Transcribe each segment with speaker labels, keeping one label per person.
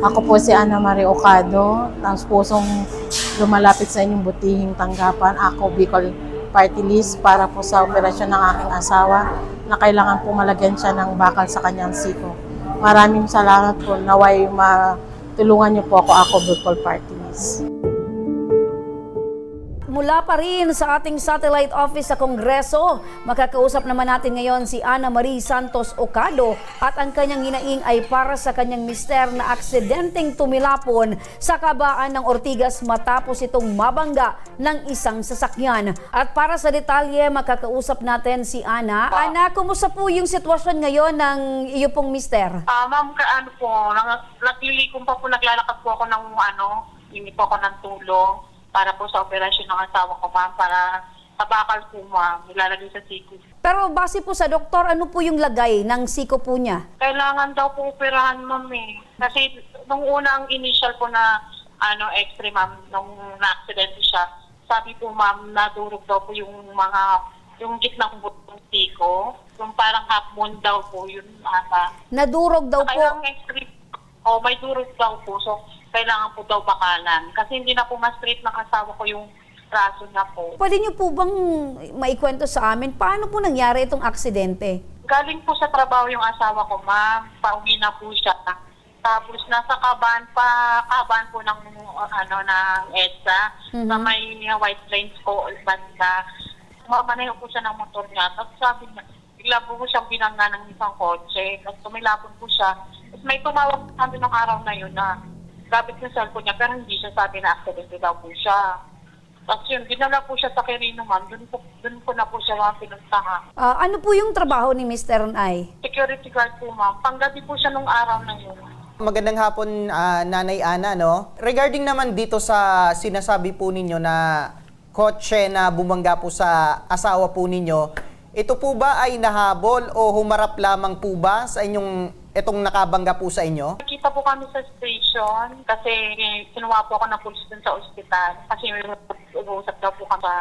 Speaker 1: Ako po si Ana Marie Ocado, ng pusong lumalapit sa inyong butihing tanggapan. Ako, Bicol Party List para po sa operasyon ng aking asawa na kailangan po malagyan siya ng bakal sa kanyang siko. Maraming salamat po. Naway matulungan niyo po ako, ako, Bicol Party List.
Speaker 2: Mula pa rin sa ating satellite office sa Kongreso, makakausap naman natin ngayon si Ana Marie Santos Ocado at ang kanyang hinaing ay para sa kanyang mister na aksidenteng tumilapon sa kabaan ng Ortigas matapos itong mabangga ng isang sasakyan. At para sa detalye, makakausap natin si Ana. Ana, kumusta po yung sitwasyon ngayon ng iyo pong mister?
Speaker 3: Ah, ma'am, ka, ano po, nang, naglilikom pa po, naglalakad po ako ng ano, hindi po ako ng tulong para po sa operasyon ng asawa ko, ma'am, para sa bakal po, ma'am, ilalagay sa siko.
Speaker 2: Pero base po sa doktor, ano po yung lagay ng siko po niya?
Speaker 3: Kailangan daw po operahan, ma'am, eh. Kasi nung unang initial po na ano, x-ray, ma'am, nung na-accident siya, sabi po, ma'am, nadurog daw po yung mga, yung gitnang butong siko. Yung parang half moon daw po, yun ata.
Speaker 2: Nadurog daw po.
Speaker 3: Kailangan x-ray. O, may durog daw po. So, kailangan po daw bakalan. Kasi hindi na po ma-straight ng asawa ko yung braso na po.
Speaker 2: Pwede niyo po bang maikwento sa amin paano po nangyari itong aksidente?
Speaker 3: Galing po sa trabaho yung asawa ko, ma'am. Pauwi na po siya. Tapos nasa kaban pa, kaban po ng ano ng EDSA na
Speaker 2: Mhm.
Speaker 3: may white plains po banda. Mamanayo po siya ng motor niya. Tapos sabi niya, bigla po po siyang binangga ng isang kotse. Tapos tumilapon po siya. Tapos may tumawag sa amin ng araw na yun na gamit yung cellphone niya pero hindi siya sabi na accident daw po siya. Tapos yun, dinala po siya sa Quirino, ma'am. Doon po, doon po na po siya mga pinuntahan.
Speaker 2: Ah, ano po yung trabaho ni Mr. Nay?
Speaker 3: security guard po, ma'am. Panggabi po siya nung araw na yun.
Speaker 4: Magandang hapon, ah, Nanay Ana, no? Regarding naman dito sa sinasabi po ninyo na kotse na bumangga po sa asawa po ninyo, ito po ba ay nahabol o humarap lamang po ba sa inyong itong nakabangga po sa inyo?
Speaker 3: Nakita po kami sa station kasi kinuha po ako ng police dun sa ospital kasi may uusap daw po kami sa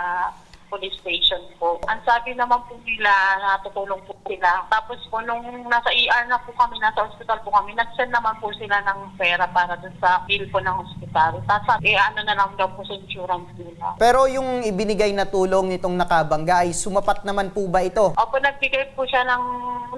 Speaker 3: police station po. Ang sabi naman po nila, natutulong po sila. Tapos po, nung nasa ER na po kami, nasa ospital po kami, nag-send naman po sila ng pera para dun sa bill po ng ospital. Tapos eh, ano na lang daw po sa insurance nila.
Speaker 4: Pero yung ibinigay na tulong nitong nakabangga ay sumapat naman po ba ito?
Speaker 3: Opo, nagbigay po siya ng,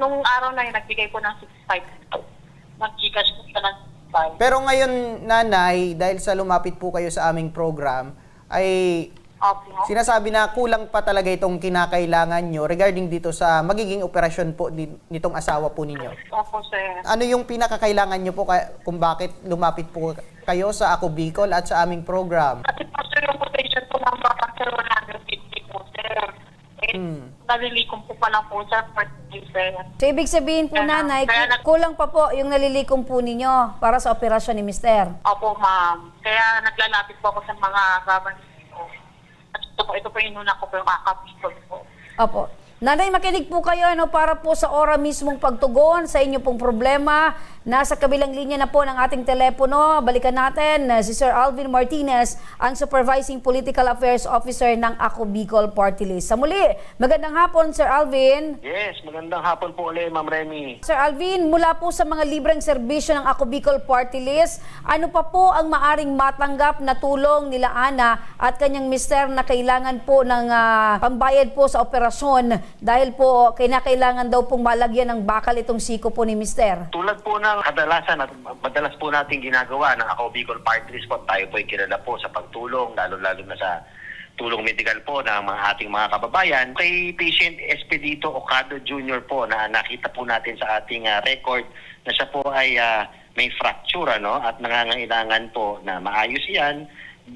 Speaker 3: nung araw na yun, nagbigay po ng 6.5. Nag-gcash po siya ng 6.5.
Speaker 4: Pero ngayon, Nanay, dahil sa lumapit po kayo sa aming program, ay
Speaker 3: Opo.
Speaker 4: Sinasabi na kulang pa talaga itong kinakailangan nyo regarding dito sa magiging operasyon po ni- nitong asawa po ninyo.
Speaker 3: Opo, sir.
Speaker 4: Ano yung pinakakailangan nyo po kung bakit lumapit po kayo sa Ako Bicol at sa aming program?
Speaker 3: Kasi po sir, yung quotation po ng mga sir, 150 po sir. Eh,
Speaker 4: Hmm.
Speaker 3: nalilikom po pa lang po sir, per day, sir.
Speaker 2: So, ibig sabihin po,
Speaker 3: Kaya-
Speaker 2: nanay,
Speaker 3: kaya
Speaker 2: kulang pa po yung nalilikom po ninyo para sa operasyon ni Mr.
Speaker 3: Opo, ma'am. Kaya naglalapit po ako sa mga government ito po, yung inuna ko po yung kakapitol po.
Speaker 2: Opo. Nanay, makinig po kayo ano, para po sa ora mismong pagtugon sa inyo pong problema. Nasa kabilang linya na po ng ating telepono. Balikan natin uh, si Sir Alvin Martinez, ang Supervising Political Affairs Officer ng Ako Bicol Party List. Sa muli, magandang hapon Sir Alvin.
Speaker 5: Yes, magandang hapon po ulit, Ma'am Remy.
Speaker 2: Sir Alvin, mula po sa mga libreng serbisyo ng Ako Bicol Party List, ano pa po ang maaring matanggap na tulong nila Ana at kanyang mister na kailangan po ng ah, pambayad po sa operasyon dahil po kinakailangan daw pong malagyan ng bakal itong siko po ni mister?
Speaker 5: Tulad po ng kadalasan at madalas po natin ginagawa ng Ako Bicol Party po, tayo po ay kilala po sa pagtulong, lalo-lalo na sa tulong medical po ng mga ating mga kababayan. Kay patient Expedito Ocado Jr. po na nakita po natin sa ating ah, record na siya po ay ah, may fracture ano, at nangangailangan po na maayos yan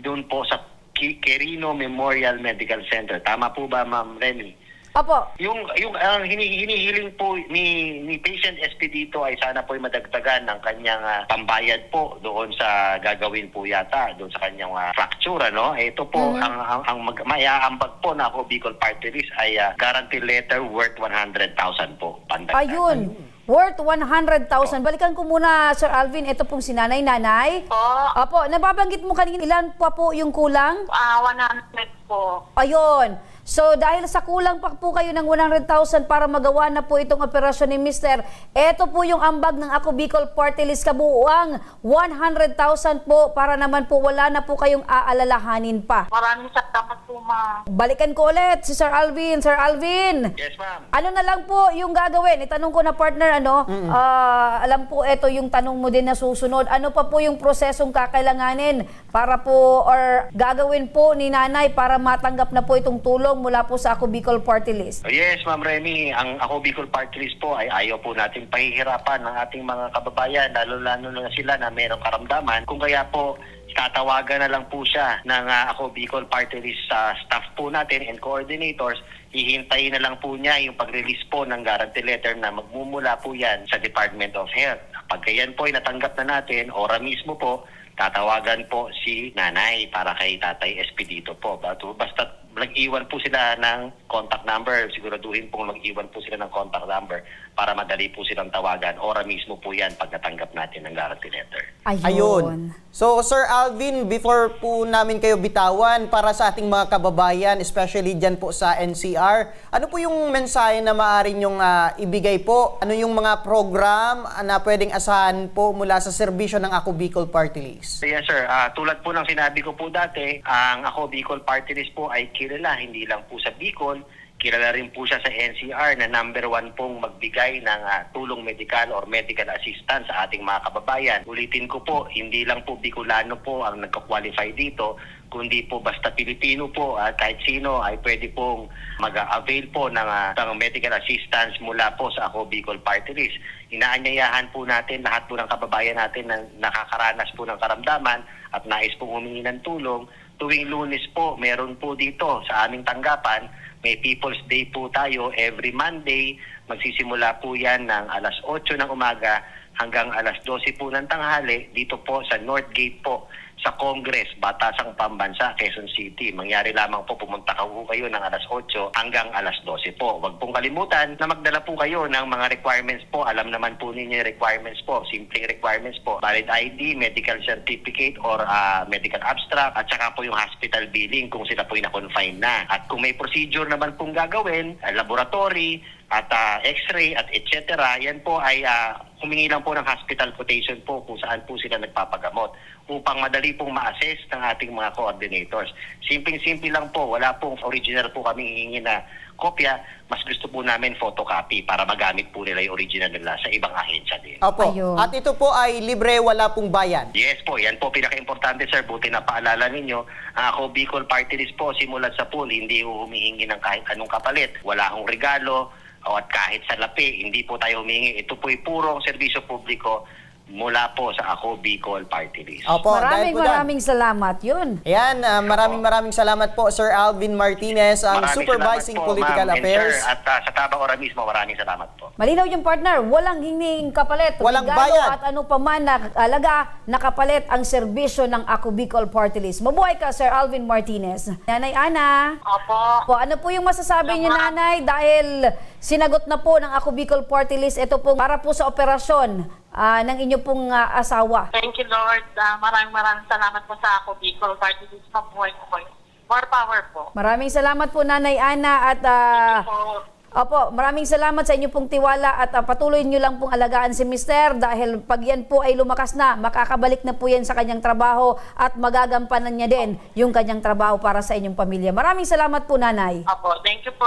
Speaker 5: doon po sa Quirino Memorial Medical Center. Tama po ba, Ma'am Remy?
Speaker 2: Opo.
Speaker 5: Yung yung ang hini- hinihiling po ni ni patient SP dito ay sana po ay madagdagan ng kanyang ah, pambayad po doon sa gagawin po yata doon sa kanyang ah, fracture ano. Ito po
Speaker 2: Mhm.
Speaker 5: ang ang, ang mag, maiaambag po na ako Bicol Party List ay ah, guarantee letter worth 100,000 po. Pandagdag.
Speaker 2: Ayun. Worth 100,000. Balikan ko muna, Sir Alvin. Ito pong sinanay-nanay.
Speaker 3: Po,
Speaker 2: Opo, nababanggit mo kanina ilan pa po yung kulang?
Speaker 3: ah 100 po.
Speaker 2: Ayun. So dahil sa kulang pa po kayo ng 100,000 para magawa na po itong operasyon ni Mister, eto po yung ambag ng Ako Bicol Party List kabuuang 100,000 po para naman po wala na po kayong aalalahanin pa.
Speaker 3: Maraming salamat po, ma'am.
Speaker 2: Balikan ko ulit si Sir Alvin. Sir Alvin,
Speaker 5: Yes, ma'am.
Speaker 2: ano na lang po yung gagawin? Itanong ko na partner, ano? Ah, alam po, ito yung tanong mo din na susunod. Ano pa po yung prosesong kakailanganin para po or gagawin po ni nanay para matanggap na po itong tulong mula po sa Ako Bicol Party List?
Speaker 5: Oh, Yes, Ma'am Remy, ang ako Bicol Party List po ay ayaw po natin pahihirapan ng ating mga kababayan, lalo-lalo na sila na mayroong karamdaman. Kung kaya po, tatawagan na lang po siya ng ah, ako Bicol Party List sa staff po natin and coordinators. Hihintayin na lang po niya yung pag-release po ng guarantee letter na magmumula po yan sa Department of Health. Pagka yan po ay natanggap na natin, ora mismo po, tatawagan po si nanay para kay tatay Espedito po. Basta nag-iwan po sila ng contact number, siguraduhin pong mag-iwan po sila ng contact number para madali po silang tawagan. Ora mismo po yan pag natanggap natin ng guarantee letter.
Speaker 4: Ayun. So, Sir Alvin, before po namin kayo bitawan para sa ating mga kababayan, especially dyan po sa NCR, ano po yung mensahe na maaari nyong ah, ibigay po? Ano yung mga program na pwedeng asahan po mula sa serbisyo ng Ako Bicol Party List?
Speaker 5: Yes sir, Ah, tulad po ng sinabi ko po dati, ang ako Bicol Party List po ay kilala hindi lang po sa Bicol, kilala rin po siya sa NCR na number one pong magbigay ng ah, tulong medical or medical assistance sa ating mga kababayan. Ulitin ko po, hindi lang po Bicolano po ang nagka-qualify dito, kundi po basta Pilipino po at kahit sino ay pwede pong mag-avail po ng, ah, ng medical assistance mula po sa ako Bicol Party List. Inaanyayahan po natin lahat po ng kababayan natin na nakakaranas po ng karamdaman at nais pong humingi ng tulong. Tuwing lunes po, meron po dito sa aming tanggapan, may People's Day po tayo every Monday. Magsisimula po yan ng alas 8 ng umaga hanggang alas 12 po ng tanghali dito po sa North Gate po sa Congress, Batasang Pambansa, Quezon City. Mangyari lamang po pumunta ka po kayo ng alas 8 hanggang alas 12 po. Huwag pong kalimutan na magdala po kayo ng mga requirements po. Alam naman po ninyo yung requirements po, simpleng requirements po. Valid ID, medical certificate or ah, medical abstract at saka po yung hospital billing kung sila po yung na-confine na. At kung may procedure naman pong gagawin, ah, laboratory, at ah, x-ray at etc. Yan po ay ah, humingi lang po ng hospital quotation po kung saan po sila nagpapagamot upang madali pong ma-assess ng ating mga coordinators. Simpleng-simple lang po, wala pong original po kami hihingi na kopya, mas gusto po namin photocopy para magamit po nila yung original nila sa ibang ahensya din.
Speaker 4: Opo.
Speaker 2: Ayun.
Speaker 4: At ito po ay libre, wala pong bayan.
Speaker 5: Yes po, yan po pinaka-importante sir. Buti na paalala ninyo, ako Bicol Party List po, simulat sa pool, hindi ho humihingi ng kahit anong kapalit. Wala hong regalo, o at kahit sa lapi, hindi po tayo humihingi. Ito po'y purong serbisyo publiko mula po sa ako Bicol Party List.
Speaker 4: Opo,
Speaker 2: maraming
Speaker 4: po dyan.
Speaker 2: maraming salamat. Yun.
Speaker 4: Ayan, ah, maraming maraming salamat po Sir Alvin Martinez, ang
Speaker 5: Maraming
Speaker 4: Supervising
Speaker 5: salamat po,
Speaker 4: Political
Speaker 5: ma'am and
Speaker 4: Affairs.
Speaker 5: Sir, at ah, sa Tabang Ora mismo, maraming salamat po.
Speaker 2: Malinaw yung partner, walang hinging kapalit,
Speaker 4: Walang
Speaker 2: regalo
Speaker 4: bayad.
Speaker 2: at ano pa man na alaga, nakapalit ang serbisyo ng Ako Bicol Party List. Mabuhay ka, Sir Alvin Martinez. Nanay Ana,
Speaker 3: Opo.
Speaker 2: po, ano po yung masasabi niyo,
Speaker 3: Salamat.
Speaker 2: Nanay, dahil sinagot na po ng Ako Bicol Party List, ito po para po sa operasyon ah, ng inyo pong ah, asawa.
Speaker 3: Thank you, Lord. Ah, maraming maraming salamat po sa ako, Bicol List. Mabuhay po kayo. More power po.
Speaker 2: Maraming salamat po, Nanay Ana, at
Speaker 3: Po.
Speaker 2: Opo, maraming salamat sa inyo pong tiwala at ah, patuloy nyo lang pong alagaan si Mister dahil pag yan po ay lumakas na, makakabalik na po yan sa kanyang trabaho at magagampanan niya din yung kanyang trabaho para sa inyong pamilya. Maraming salamat po, Nanay.
Speaker 3: Opo. Thank you po.